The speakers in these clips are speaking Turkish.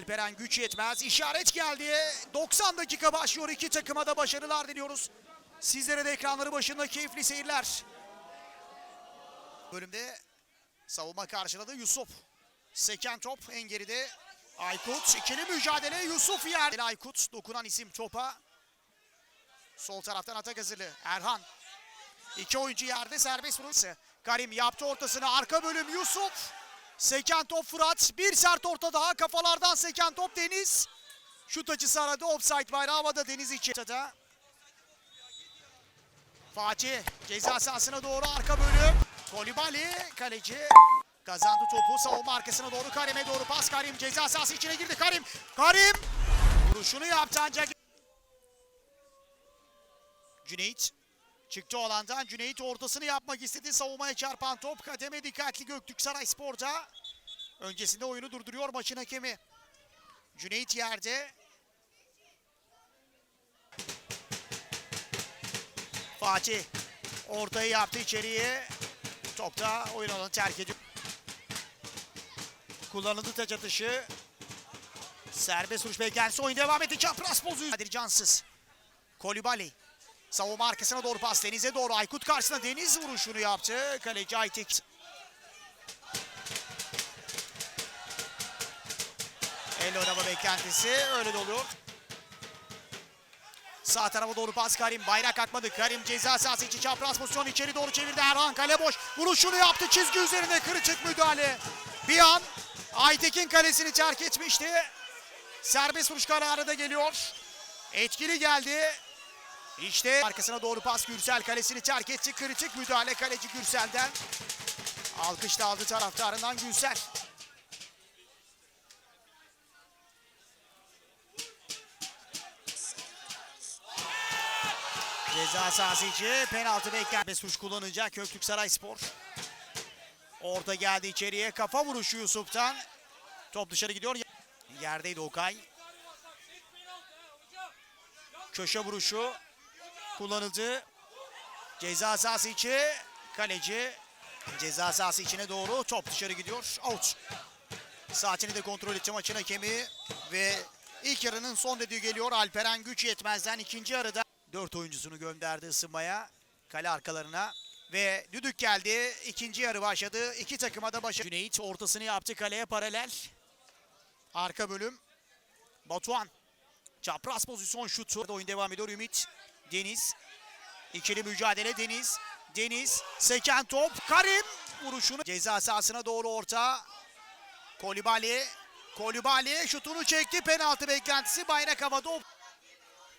Alperen güç yetmez. İşaret geldi. 90 dakika başlıyor. İki takıma da başarılar diliyoruz. Sizlere de ekranları başında keyifli seyirler. Bölümde savunma karşıladı Yusuf. Seken top en geride. Aykut ikili mücadele Yusuf yer. Aykut dokunan isim topa. Sol taraftan atak hazırlı. Erhan. İki oyuncu yerde serbest vurursa. Karim yaptı ortasını. Arka bölüm Yusuf. Seken top Fırat. Bir sert orta daha. Kafalardan seken top Deniz. Şut açısı aradı. Offside bayrağı havada Deniz için. Fatih ceza sahasına doğru arka bölüm. Kolibali kaleci kazandı topu savunma arkasına doğru Karim'e doğru pas Karim ceza sahası içine girdi Karim Karim vuruşunu yaptı ancak Cüneyt çıktı o alandan Cüneyt ortasını yapmak istedi savunmaya çarpan top kademe dikkatli Göktürk Saray Spor'da öncesinde oyunu durduruyor maçın hakemi Cüneyt yerde Fatih ortayı yaptı içeriye. Top da oyun alanı terk ediyor. Kullanıldı taç atışı. Serbest vuruş beklentisi oyun devam etti. Çapraz bozuyor. Kadir Cansız. Kolibali. Savunma arkasına doğru pas. Deniz'e doğru. Aykut karşısına Deniz vuruşunu yaptı. Kaleci Aytek. El oynama beklentisi öyle de oluyor. Sağ tarafa doğru pas Karim. Bayrak atmadı. Karim ceza sahası içi çapraz pozisyon içeri doğru çevirdi. Erhan kale boş. Vuruşunu yaptı. Çizgi üzerinde kırıcık müdahale. Bir an Aytekin kalesini terk etmişti. Serbest vuruş kararı da geliyor. Etkili geldi. İşte arkasına doğru pas Gürsel kalesini terk etti. Kritik müdahale kaleci Gürsel'den. Alkış da aldı taraftarından Gürsel. Ceza sahası içi penaltı bekler. Besuş kullanacak Köktürk Sarayspor. Orta geldi içeriye. Kafa vuruşu Yusuf'tan. Top dışarı gidiyor. Yerdeydi Okay. Köşe vuruşu kullanıldı. Ceza sahası içi. Kaleci ceza sahası içine doğru. Top dışarı gidiyor. Out. Saatini de kontrol etti maçın hakemi. Ve ilk yarının son dediği geliyor. Alperen güç yetmezden ikinci yarıda. Dört oyuncusunu gönderdi ısınmaya. Kale arkalarına. Ve düdük geldi. İkinci yarı başladı. İki takıma da başladı. Cüneyt ortasını yaptı kaleye paralel. Arka bölüm. Batuhan. Çapraz pozisyon şutu. Oyun devam ediyor Ümit. Deniz. İkili mücadele Deniz. Deniz. Seken top. Karim. Vuruşunu. Ceza sahasına doğru orta. Kolibali. Kolibali şutunu çekti. Penaltı beklentisi. Bayrak havada.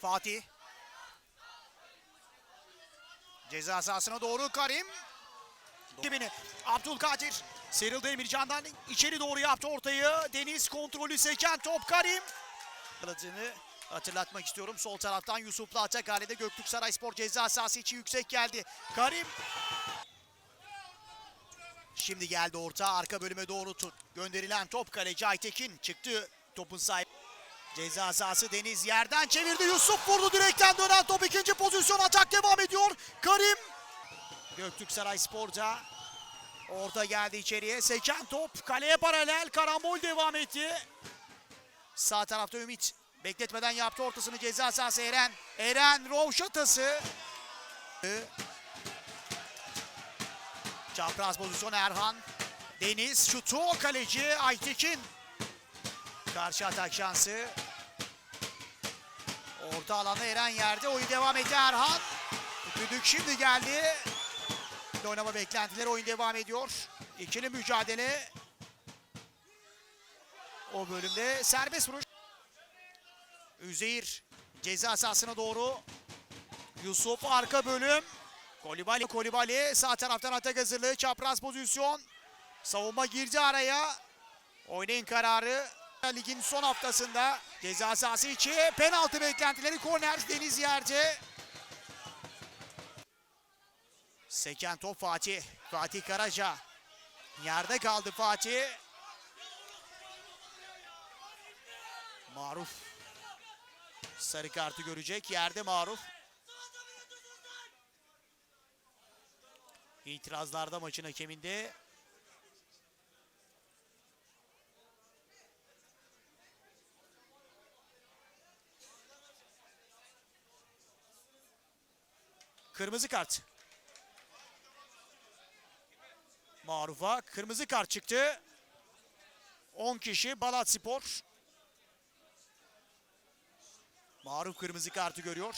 Fatih. Ceza sahasına doğru Karim. Dibini Abdülkadir. Sıyrıldı Emircan'dan içeri doğru yaptı ortayı. Deniz kontrolü seken top Karim. Hatırladığını hatırlatmak istiyorum. Sol taraftan Yusuf'la atak halinde Göktürk Sarayspor ceza sahası içi yüksek geldi. Karim. Şimdi geldi orta arka bölüme doğru tut. Gönderilen top kaleci Aytekin çıktı. Topun sahibi. Ceza sahası Deniz yerden çevirdi. Yusuf vurdu direkten dönen top ikinci pozisyon atak devam ediyor. Karim. Göktürk Sarayspor'da. Orta geldi içeriye. Seken top kaleye paralel. Karambol devam etti. Sağ tarafta Ümit. Bekletmeden yaptı ortasını ceza sahası Eren. Eren Rovşatası. Çapraz pozisyon Erhan. Deniz şutu kaleci Aytekin. Karşı atak şansı. Orta alanda Eren yerde. Oyun devam etti Erhan. Düdük şimdi geldi. Oynama beklentileri oyun devam ediyor. İkili mücadele. O bölümde serbest vuruş. Üzeyir ceza sahasına doğru. Yusuf arka bölüm. Kolibali Kolibali sağ taraftan atak hazırlığı. Çapraz pozisyon. Savunma girdi araya. Oynayın kararı. Ligin son haftasında ceza sahası içi penaltı beklentileri korner Deniz yerde. Seken top Fatih. Fatih Karaca. Yerde kaldı Fatih. Maruf. Sarı kartı görecek. Yerde Maruf. İtirazlarda maçın hakeminde. Kırmızı kart. Maruf'a kırmızı kart çıktı. 10 kişi Balat Spor Maruf kırmızı kartı görüyor.